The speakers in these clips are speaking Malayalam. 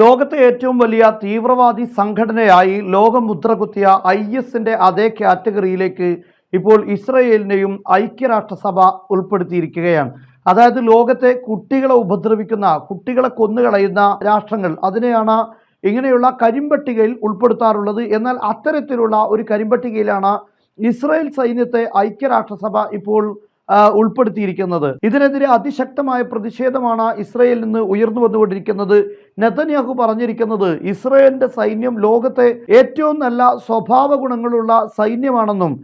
ലോകത്തെ ഏറ്റവും വലിയ തീവ്രവാദി സംഘടനയായി ലോകം മുദ്രകുത്തിയ ഐ എസിന്റെ അതേ കാറ്റഗറിയിലേക്ക് ഇപ്പോൾ ഇസ്രയേലിനെയും ഐക്യരാഷ്ട്രസഭ ഉൾപ്പെടുത്തിയിരിക്കുകയാണ്. അതായത് ലോകത്തെ കുട്ടികളെ ഉപദ്രവിക്കുന്ന കുട്ടികളെ കൊന്നുകളയുന്ന രാഷ്ട്രങ്ങൾ അതിനെയാണ് ഇങ്ങനെയുള്ള കരിമ്പട്ടികയിൽ ഉൾപ്പെടുത്താറുള്ളത്. എന്നാൽ അത്തരത്തിലുള്ള ഒരു കരിമ്പട്ടികയിലാണ് ഇസ്രായേൽ സൈന്യത്തെ ഐക്യരാഷ്ട്രസഭ ഇപ്പോൾ ഉൾപ്പെടുത്തിയിരിക്കുന്നത്. ഇതിനെതിരെ അതിശക്തമായ പ്രതിഷേധമാണ് ഇസ്രയേലിൽ നിന്ന് ഉയർന്നു വന്നുകൊണ്ടിരിക്കുന്നത്. നെതന്യാഹു പറഞ്ഞിരിക്കുന്നത് ഇസ്രയേലിന്റെ സൈന്യം ലോകത്തെ ഏറ്റവും നല്ല സ്വഭാവ ഗുണങ്ങളുള്ള സൈന്യമാണെന്നും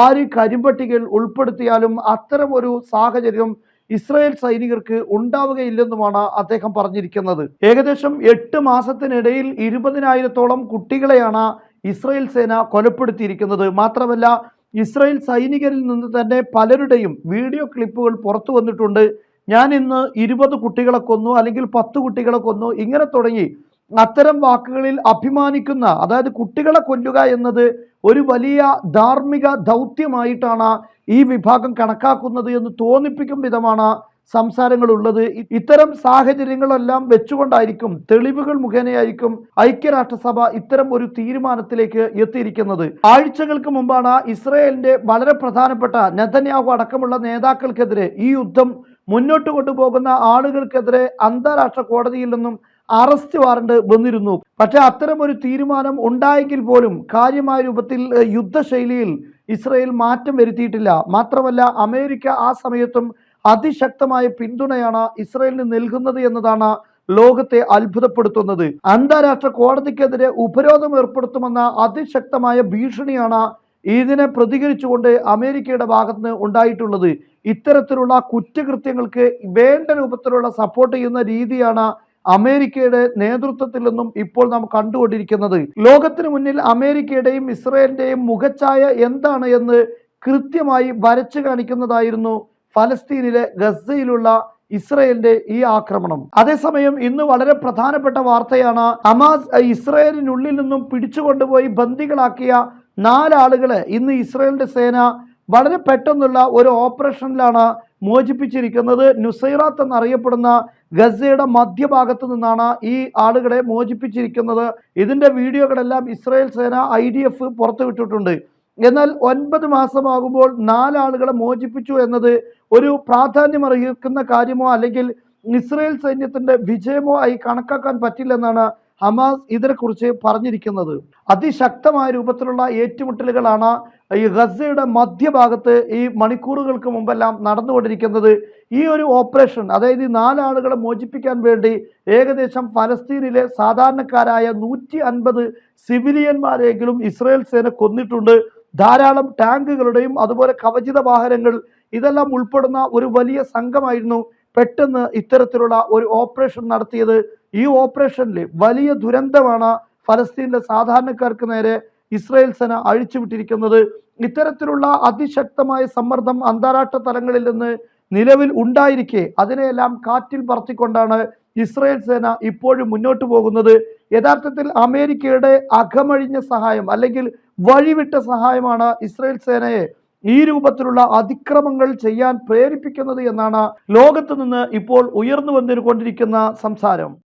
ആര് കരിമ്പട്ടികയിൽ ഉൾപ്പെടുത്തിയാലും അത്തരം ഒരു സാഹചര്യം ഇസ്രായേൽ സൈനികർക്ക് ഉണ്ടാവുകയില്ലെന്നുമാണ് അദ്ദേഹം പറഞ്ഞിരിക്കുന്നത്. ഏകദേശം എട്ട് മാസത്തിനിടയിൽ ഇരുപതിനായിരത്തോളം കുട്ടികളെയാണ് ഇസ്രായേൽ സേന കൊലപ്പെടുത്തിയിരിക്കുന്നത്. മാത്രമല്ല ഇസ്രായേൽ സൈനികരിൽ നിന്ന് തന്നെ പലരുടെയും വീഡിയോ ക്ലിപ്പുകൾ പുറത്തു വന്നിട്ടുണ്ട്. ഞാൻ ഇന്ന് ഇരുപത് കുട്ടികളെ കൊന്നു അല്ലെങ്കിൽ പത്ത് കുട്ടികളെ കൊന്നു. ഇങ്ങനെ തുടങ്ങി അത്തരം വാക്കുകളിൽ അഭിമാനിക്കുന്ന അതായത് കുട്ടികളെ കൊല്ലുക എന്നത് ഒരു വലിയ ധാർമ്മിക ദൗത്യമായിട്ടാണ് ഈ വിഭാഗം കണക്കാക്കുന്നത് എന്ന് തോന്നിപ്പിക്കും വിധമാണ് സംസാരങ്ങൾ ഉള്ളത് ഇത്തരം സാഹചര്യങ്ങളെല്ലാം വെച്ചുകൊണ്ടായിരിക്കും തെളിവുകൾ മുഖേനയായിരിക്കും ഐക്യരാഷ്ട്രസഭ ഇത്തരം ഒരു തീരുമാനത്തിലേക്ക് എത്തിയിരിക്കുന്നത്. ആഴ്ചകൾക്ക് മുമ്പാണ് ഇസ്രയേലിന്റെ വളരെ പ്രധാനപ്പെട്ട നെതന്യാഹു അടക്കമുള്ള നേതാക്കൾക്കെതിരെ ഈ യുദ്ധം മുന്നോട്ട് കൊണ്ടുപോകുന്ന ആളുകൾക്കെതിരെ അന്താരാഷ്ട്ര കോടതിയിൽ നിന്നും അറസ്റ്റ് വാറണ്ട് വന്നിരുന്നു. പക്ഷേ അത്തരം ഒരു തീരുമാനം ഉണ്ടായെങ്കിൽ പോലും കാര്യമായ രൂപത്തിൽ യുദ്ധശൈലിയിൽ ഇസ്രയേൽ മാറ്റം വരുത്തിയിട്ടില്ല. മാത്രമല്ല അമേരിക്ക ആ സമയത്തും അതിശക്തമായ പിന്തുണയാണ് ഇസ്രയേലിന് നൽകുന്നത് എന്നതാണ് ലോകത്തെ അത്ഭുതപ്പെടുത്തുന്നത്. അന്താരാഷ്ട്ര കോടതിക്കെതിരെ ഉപരോധം ഏർപ്പെടുത്തുമെന്ന അതിശക്തമായ ഭീഷണിയാണ് ഇതിനെ പ്രതികരിച്ചുകൊണ്ട് അമേരിക്കയുടെ ഭാഗത്ത് നിന്ന് ഉണ്ടായിട്ടുള്ളത്. ഇത്തരത്തിലുള്ള കുറ്റകൃത്യങ്ങൾക്ക് വേണ്ട രൂപത്തിലുള്ള സപ്പോർട്ട് ചെയ്യുന്ന രീതിയാണ് അമേരിക്കയുടെ നേതൃത്വത്തിൽ നിന്നും ഇപ്പോൾ നാം കണ്ടുകൊണ്ടിരിക്കുന്നത്. ലോകത്തിന് മുന്നിൽ അമേരിക്കയുടെയും ഇസ്രയേലിന്റെയും മുഖച്ഛായ എന്താണ് എന്ന് കൃത്യമായി വരച്ചു കാണിക്കുന്നതായിരുന്നു ഫലസ്തീനിലെ ഗസയിലുള്ള ഇസ്രയേലിന്റെ ഈ ആക്രമണം. അതേസമയം ഇന്ന് വളരെ പ്രധാനപ്പെട്ട വാർത്തയാണ് അമാസ് ഇസ്രയേലിനുള്ളിൽ നിന്നും പിടിച്ചുകൊണ്ടുപോയി ബന്ദികളാക്കിയ നാലാളുകളെ ഇന്ന് ഇസ്രയേലിന്റെ സേന വളരെ പെട്ടെന്നുള്ള ഒരു ഓപ്പറേഷനിലാണ് മോചിപ്പിച്ചിരിക്കുന്നത്. നുസൈറാത്ത് എന്നറിയപ്പെടുന്ന ഗസയുടെ മധ്യഭാഗത്ത് നിന്നാണ് ഈ ആളുകളെ മോചിപ്പിച്ചിരിക്കുന്നത്. ഇതിന്റെ വീഡിയോകളെല്ലാം ഇസ്രായേൽ സേന ഐ ഡി എഫ് പുറത്തുവിട്ടിട്ടുണ്ട്. എന്നാൽ ഒൻപത് മാസമാകുമ്പോൾ നാലാളുകളെ മോചിപ്പിച്ചു എന്നത് ഒരു പ്രാധാന്യം അർഹിക്കുന്ന കാര്യമോ അല്ലെങ്കിൽ ഇസ്രയേൽ സൈന്യത്തിന്റെ വിജയമോ ആയി കണക്കാക്കാൻ പറ്റില്ലെന്നാണ് ഹമാസ് ഇതിനെക്കുറിച്ച് പറഞ്ഞിരിക്കുന്നത്. അതിശക്തമായ രൂപത്തിലുള്ള ഏറ്റുമുട്ടലുകളാണ് ഈ ഗസയുടെ മധ്യഭാഗത്ത് ഈ മണിക്കൂറുകൾക്ക് മുമ്പെല്ലാം നടന്നുകൊണ്ടിരിക്കുന്നത്. ഈ ഒരു ഓപ്പറേഷൻ അതായത് ഈ നാലാളുകളെ മോചിപ്പിക്കാൻ വേണ്ടി ഏകദേശം ഫലസ്തീനിലെ സാധാരണക്കാരായ നൂറ്റി അൻപത് സിവിലിയന്മാരെങ്കിലും ഇസ്രയേൽ സേന കൊന്നിട്ടുണ്ട്. ധാരാളം ടാങ്കുകളുടെയും അതുപോലെ കവചിത വാഹനങ്ങൾ ഇതെല്ലാം ഉൾപ്പെടുന്ന ഒരു വലിയ സംഘമായിരുന്നു പെട്ടെന്ന് ഇത്തരത്തിലുള്ള ഒരു ഓപ്പറേഷൻ നടത്തിയത്. ഈ ഓപ്പറേഷനിൽ വലിയ ദുരന്തമാണ് ഫലസ്തീനിലെ സാധാരണക്കാർക്ക് നേരെ ഇസ്രായേൽ സേന അഴിച്ചുവിട്ടിരിക്കുന്നത്. ഇത്തരത്തിലുള്ള അതിശക്തമായ സമ്മർദ്ദം അന്താരാഷ്ട്ര തലങ്ങളിൽ നിന്ന് നിലവിൽ ഉണ്ടായിരിക്കെ അതിനെയെല്ലാം കാറ്റിൽ പറത്തിക്കൊണ്ടാണ് ഇസ്രായേൽ സേന ഇപ്പോഴും മുന്നോട്ട് പോകുന്നത്. യഥാർത്ഥത്തിൽ അമേരിക്കയുടെ അകമഴിഞ്ഞ സഹായം അല്ലെങ്കിൽ വഴിവിട്ട സഹായമാണ് ഇസ്രയേൽ സേനയെ ഈ രൂപത്തിലുള്ള അതിക്രമങ്ങൾ ചെയ്യാൻ പ്രേരിപ്പിക്കുന്നത് എന്നാണ് ലോകത്ത് നിന്ന് ഇപ്പോൾ ഉയർന്നു വന്നിരിക്കുന്ന സംസാരം.